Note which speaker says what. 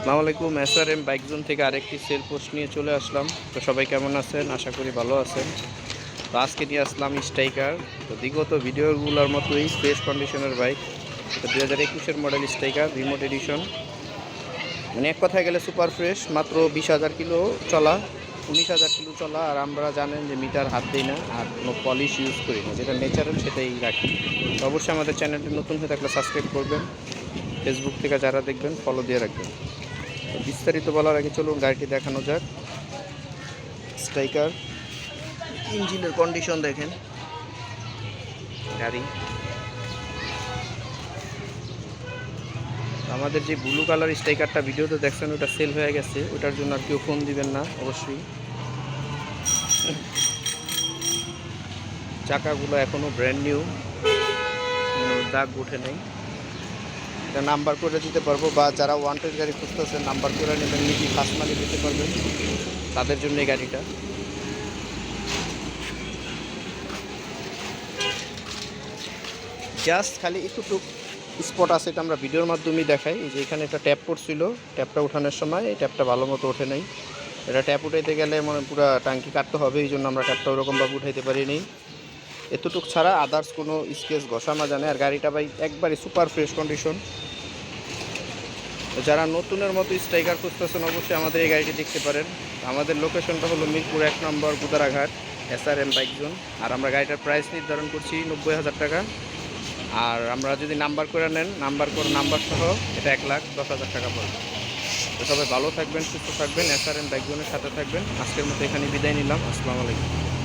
Speaker 1: আসসালামু আলাইকুম S R M bike zone থেকে আরেকটি সেল পোস্ট নিয়ে চলে আসলাম। তো সবাই কেমন আছেন? আশা করি ভালো আছেন। তো আজকে নিয়ে আসলাম স্ট্রাইকার তো বিগত ভিডিওগুলোর মতোই ফ্রেশ কন্ডিশনের বাইক তো দু হাজার একুশের মডেল স্ট্রাইকার রিমোট এডিশন মানে এক কথায় গেলে সুপার ফ্রেশ মাত্র বিশ হাজার কিলো চলা, উনিশ হাজার কিলো চলা। আর আমরা জানেন যে মিটার হাত দিই না, আর কোনো পলিশ ইউজ করি না। যেটা ন্যাচারাল সেটাই রাখি। তো অবশ্যই আমাদের চ্যানেলটি নতুন হয়ে থাকলে সাবস্ক্রাইব করবেন। ফেসবুক থেকে যারা দেখবেন ফলো দিয়ে রাখবেন। বিস্তারিত বলার আগে চলুন গাড়িটি দেখানো যাক। স্ট্রাইকার ইঞ্জিনের কন্ডিশন দেখেন। গাড়ি। আমাদের যে ব্লু কালার স্ট্রাইকারটা ভিডিওতে দেখছেন ওটা সেল হয়ে গেছে। ওটার জন্য আর কেউ ফোন দিবেন না অবশ্যই। চাকাগুলো এখনও ব্র্যান্ড নিউ দাগ উঠে নেই। এটা নাম্বার করে দিতে পারব বা যারা ওয়ান্টেড গাড়ি খুঁজতেছে, নাম্বার করে নেবেন নিজে ফার্স্ট মানি দিতে পারবেন। তাদের জন্য এই গাড়িটা। জাস্ট খালি একটুটুক স্পট আছে, এটা আমরা ভিডিওর মাধ্যমেই দেখাই। যে এখানে একটা ট্যাপ পড়ছিল ট্যাপটা ওঠানোর সময় এই ট্যাপটা ভালো মতো ওঠে নাই। এটা ট্যাপ উঠাইতে গেলে মানে পুরো টাঙ্কি কাটতে হবে, এই জন্য আমরা ট্যাপটা ওরকমভাবে উঠাইতে পারিনি। এতটুক ছাড়া আদার্স কোনো স্কেচ ঘষা মাজা নেই আর গাড়িটা ভাই একবারে সুপার ফ্রেশ কন্ডিশন যারা নতুনের মতো স্ট্রাইকার খুঁজতেছেন অবশ্যই আমাদের এই গাড়িটি দেখতে পারেন। আমাদের লোকেশনটা হলো মিরপুর এক নম্বর Gudaraghat S R M bike zone আর আমরা গাড়িটার প্রাইস নির্ধারণ করছি নব্বই হাজার টাকা। আর আমরা যদি নাম্বার করে নেন নাম্বার করে নাম্বার সহ এটা এক লাখ দশ হাজার টাকা পড়বে। তো সবাই ভালো থাকবেন, সুস্থ থাকবেন এস আর এম বাইক জোনের সাথে থাকবেন। আজকের মতো এখানে বিদায় নিলাম। আসসালামু আলাইকুম।